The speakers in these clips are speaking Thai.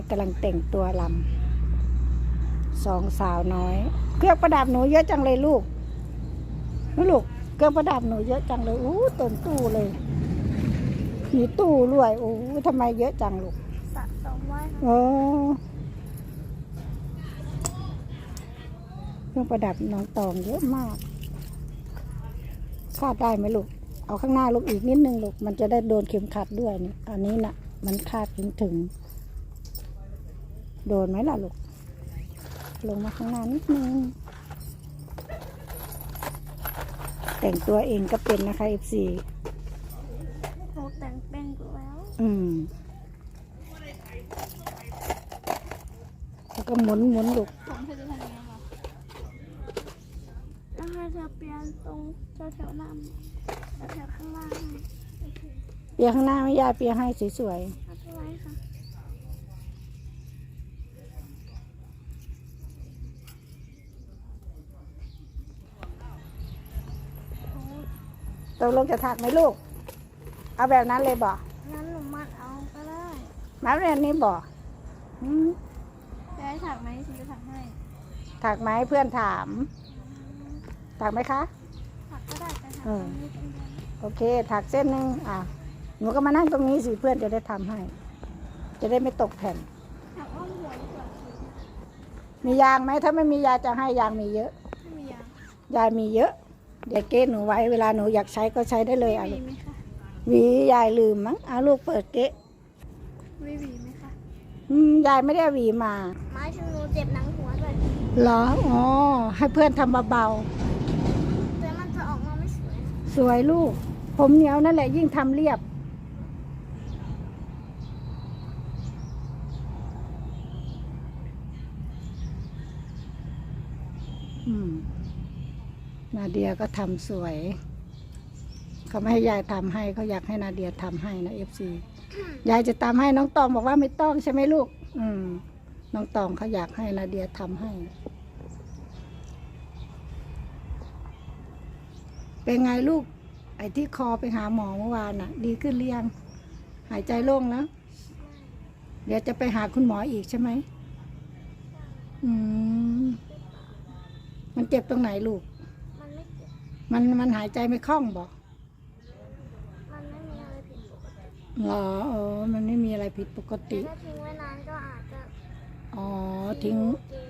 อยกำลังแต่งตัวลำสองสาวน้อย เครื่องประดับหนูเยอะจังเลยลูกนี่ลูกเครื่องประดับหนูเยอะจังเลยอู้เต็มตู้เลย มีตู้รวยโอ้ทำไมเยอะจังลูกสะสมไว้ค่ะโอ้เครื่องประดับน้องตองเยอะมากคาดได้ไหมลูก เอาข้างหน้าลูกอีกนิดนึงลูก มันจะได้โดนเข็มขัดด้วยนี่อันนี้นะ่ะ มันคาดถึงถึง โดนไหมล่ะลูก ลงมาข้างหน้านิดนึง แต่งตัวเองก็เป็นนะคะ FC หนูแต่งเป็นอยู่แล้วอืม แล้วก็หมุนหมุนลูก ผมเธอจะทำยังไงคะแล้วให้เธอเปลี่ยนตรงแถวๆหน้าแถวๆข้างล่างให้โอเคเปียข้างหน้าไม่ยายเปียให้สวยไม่เป็นไรค่ะ ๆ ตกลงจะถักไหมลูก เอาแบบนั้นเลยบอกงั้นหนูมัดเอาก็ได้มาเรียนนี้บอกอืมจะให้ถักไหมฉันจะถักให้ ถักไหมเพื่อนถาม ถักไหมคะ ถักก็ได้แต่ถักเอตอรงนี้ตรงนี้โอเค ถักเส้นหนึ่งอะ หนูก็มานั่งตรงนี้สิเพื่อนจะได้ทำให้ จะได้ไม่ตกแผ่น ถักอ้อมหัวดีกว่าคือมียางไหมถ้าไม่มียางจะให้ยางมีเยอะ ไม่มียางยายมีเยอะ เดี๋ยวเกตหนูไว้เวลาหนูอยากใช้ก็ใช้ได้เลยอะมีลูกไหมคะหวียายลืมมั้งเอาลูกเปิดเกะไม่มีไหมคะอืมยายไม่ได้เอาหวีมาไม้ถึงหนูเจ็บหนังหัวด้วยเหรออ๋อให้เพื่อนทำเบาแต่มันจะออกมาไม่สวย ๆสวยลูก ผมเหนียวนั่นแหละยิ่งทำเรียบ อืม นาเดียก็ทำสวย เขาไม่ให้ยายทำให้เขาอยากให้นาเดียทำให้นะเอฟซียายจะทำให้น้องตองบอกว่าไม่ต้องใช่ไหมลูก อืม น้องตองเขาอยากให้นาเดียทำให้ เป็นไงลูก ไอ้ที่คอไปหาหมอเมื่อวานน่ะ ดีขึ้นหรือยัง หายใจโล่งแล้ว เดี๋ยวจะไปหาคุณหมออีกใช่ไหม อืม มันเจ็บตรงไหนลูก มันมันหายใจไม่คล่องบอกมันไม่มีอะไรผิดปกติเหรอเออมันไม่มีอะไรผิดปกแต่ติ ถ้าทิ้งไว้นานก็อาจจะอ๋อ ทิ้ง เกง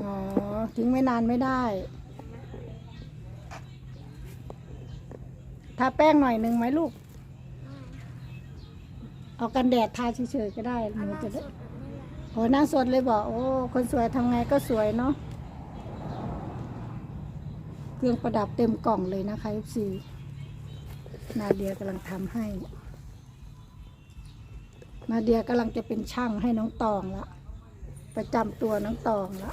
อ๋อ ทิ้งไม่นานไม่ได้ ทาแป้งหน่อยหนึ่งไหมลูกอืมเอากันแดดทาเฉยๆก็ได้หเอานูหน้าจะสได้ดแบบนี้แหละโอ้หน้าสดเลยบอกโอ้ คนสวยทำไงก็สวยเนาะ เครื่องประดับเต็มกล่องเลยนะคะฟซีนาเดียกำลังทำให้ นาเดียกำลังจะเป็นช่างให้น้องตองละประจำตัวน้องตองละ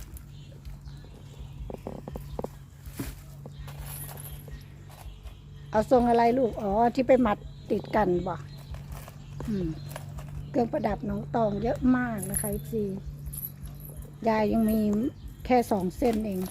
เอาทรงอะไรลูก อ๋อ ที่ไปมัดติดกันบอกอืมเครื่องประดับน้องตองเยอะมากนะคะซียายยังมีแค่สองเส้นเอง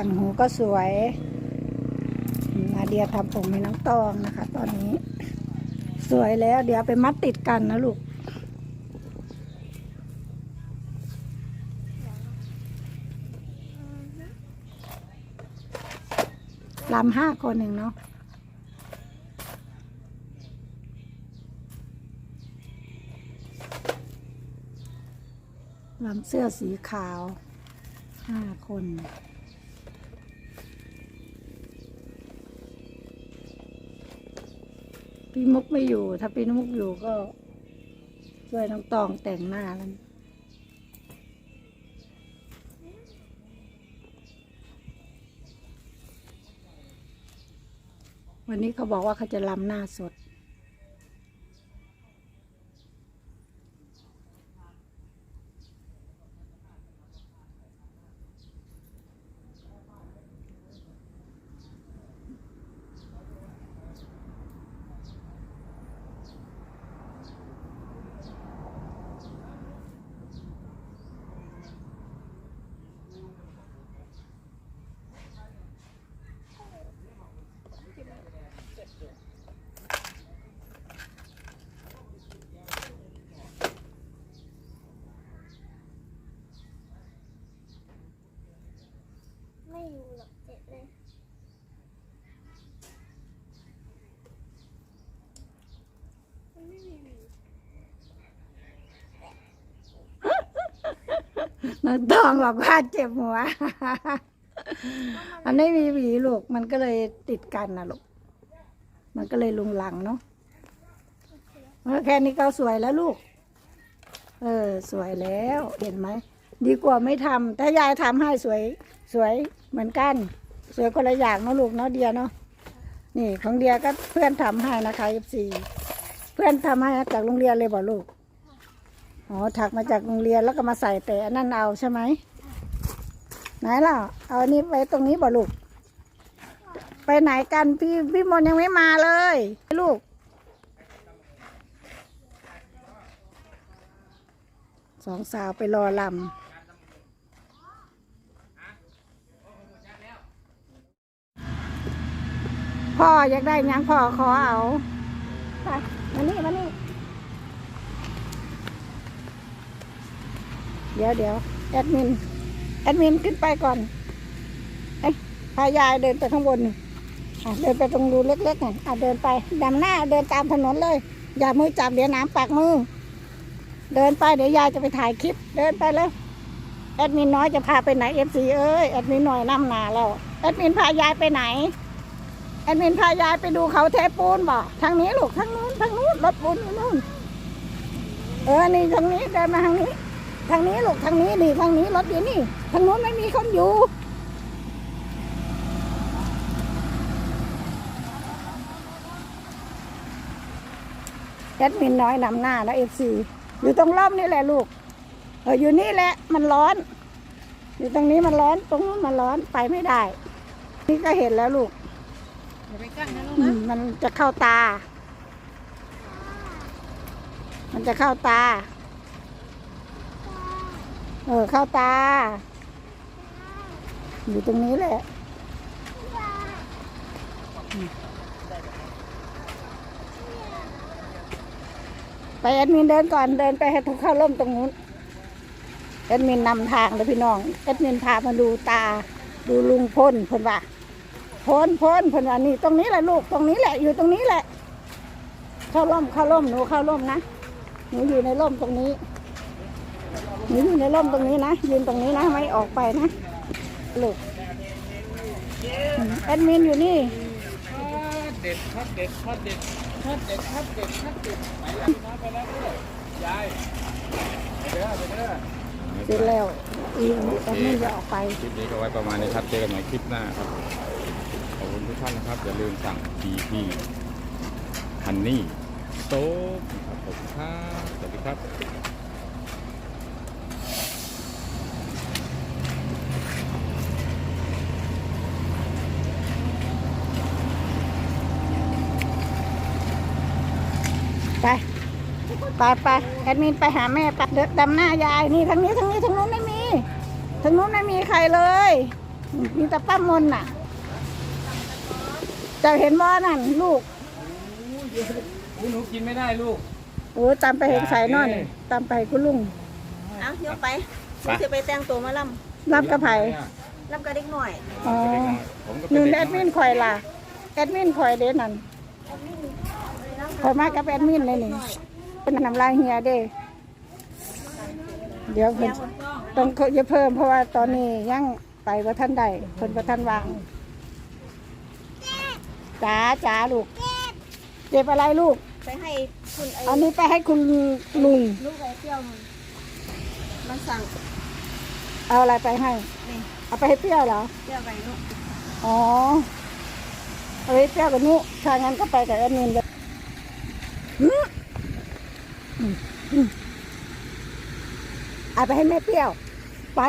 ต่างหูก็สวยนาเดียทำผมให้น้องตองนะคะ ตอนนี้ สวยแล้วเดี๋ยวไปมัดติดกันนะลูกลำห้าคนหนึ่งเนาะลำเสื้อสีขาวห้าคน พี่มุกไม่อยู่ ถ้าพี่มุกอยู่ก็ช่วยน้องตองแต่งหน้าแล้ววันนี้เขาบอกว่าเขาจะลำหน้าสด ไม่อยู่หรอกเจ็บเลยมันไม่มีหวีน้องตองบอกว่าเจ็บหัว มันไม่มีหวีลูก มันก็เลยติดกันนะลูก มันก็เลยลุงลังเนาะเออแค่นี้ก็สวยแล้วลูก เออ สวยแล้ว เห็นไหม ดีกว่าไม่ทำถ้ายายทำให้สวยสวยเหมือนกัน สวยคนละอย่างเนาะลูกเนาะเดียเนาะนี่ของเดียก็เพื่อนทำให้นะคะเอฟซีเพื่อนทำให้จากโรงเรียนเลยบอกลูกอ๋อถักมาจากโรงเรียนแล้วก็มาใส่แต่อันนั่นเอาใช่ไหมไหนล่ะเอาอันนี้ไว้ตรงนี้บ่ลูก ไปไหนกันพี่พี่มนต์ยังไม่มาเลย ลูก สองสาวไปรอลำ พ่ออยากได้ยังพ่อขอเอาไปมานี่มานี่เดี๋ยวเดี๋ยวแอดมิน แอดมินขึ้นไปก่อน เอ้ยพายายเดินไปข้างบนนี่อะเดินไปตรงรูเล็กๆน่ะอะเดินไปดำหน้าเดินตามถนนเลย อย่ามือจับเดี๋ยวน้ำปากมือ เดินไปเดี๋ยวยายจะไปถ่ายคลิป เดินไปเลยแอดมินน้อยจะพาไปไหนเอฟซีเอ้ยแอดมินหน่อยน้ำหนาแล้วแอดมินพายายไปไหน แอดมินพายายไปดูเขาเทปูนบ่ทางนี้ลูกทางนู้นทางนู้นรถปูนอยู่นู้นเออนี่ทางนี้เดินมาทางนี้ ทางนี้ลูกทางนี้นี่ทางนี้รถอยู่นี่ทางนู้นไม่มีคนอยู่แอดมินน้อยนำหน้านะเอฟซีอยู่ตรงร่มนี่แหละลูกเอออยู่นี่แหละมันร้อน อยู่ตรงนี้มันร้อนตรงนู้นมันร้อนไปไม่ได้ นี่ก็เห็นแล้วลูก อย่าไปกั้นนะลูกอืนะมมันจะเข้าตา มันจะเข้าตา เออ เข้าตา อยู่ตรงนี้แหละอืมไปแอดมินเดินก่อน เดินไปให้ทุกเข้าร่มตรงนู้น แอดมินนำทางเลยพี่น้อง แอดมินพามาดูตา ดูลุงพ่นเพ่นว่า พ่นพ่นเพ่นว่านี่ตรงนี้แหละลูกตรงนี้แหละอยู่ตรงนี้แหละ เข้าร่มเข้าร่มหนูเข้าร่มนะหนูอยู่ในร่มตรงนี้หนูอยู่ในร่มตรงนี้นะยืนตรงนี้นะไม่ออกไปนะลูกอืมแอดมินอยู่นี่เด็ดครับเด็ดครับเด็ดครับเด็ดครับเด็ดครับเด็ดไปแล้วนะไปแล้วเด้อยายไปเด้อไปเด้อเสร็จแล้วอีแอดมินจะออกไปคลิปนี้ก็ไว้ประมาณนี้ครับเจอกันใหม่คลิปหน้าครับ ท่านนะครับ อย่าลืมสั่ง PP ฮันนี่โต๊ะครับผมครับสวัสดีครับไปไปไปแอดมินไปหาแม่ปัดเดินดำหน้ายายนี่ทางนี้ทางนี้ทางนู้นไม่มีทางนู้นไม่มีใครเลย มีแต่ป้ามนน่ะ เจะเห็นว่านั่นลูกหนูกินไม่ได้ลูก โอ้ตามไปเห็นสายนอนนี่ตามไปคุณลุงเอาเดี๋ยวไปไปจะไปแต่งตัวมาลรับกระไผ่ำลำกระเด็กหน่อยอ๋อผมก็หนึ่งเป็แอดมินคอยล่ะแอดมินคอยเด้นั่นคอยมากับแอดมินเลยนี่เป็นน้ำลายเฮียเด้ เดี๋ยวเพิ่นต้องจะเพิ่มเพราะว่าตอนนี้ยังไปว่าท่านใดเพิ่นว่าท่านวาง จ๋าจ๋าลูกเจ็บอะไรลูก ไปให้คุณไอ้อันนี้ไปให้คุณลุง ลูกไอ้เปรี้ยวมันมันสั่งเอาอะไรไปให้ นี่เอาไปให้เปรี้ยวเหรอ เปรี้ยวไปลูกอ๋อเอาไปอ้ยเปรี้ยวกับนุถ้างั้นก็ไปกับแอดมินเลยหืมอืมอืมเอาไปให้แม่เปรี้ยว ไป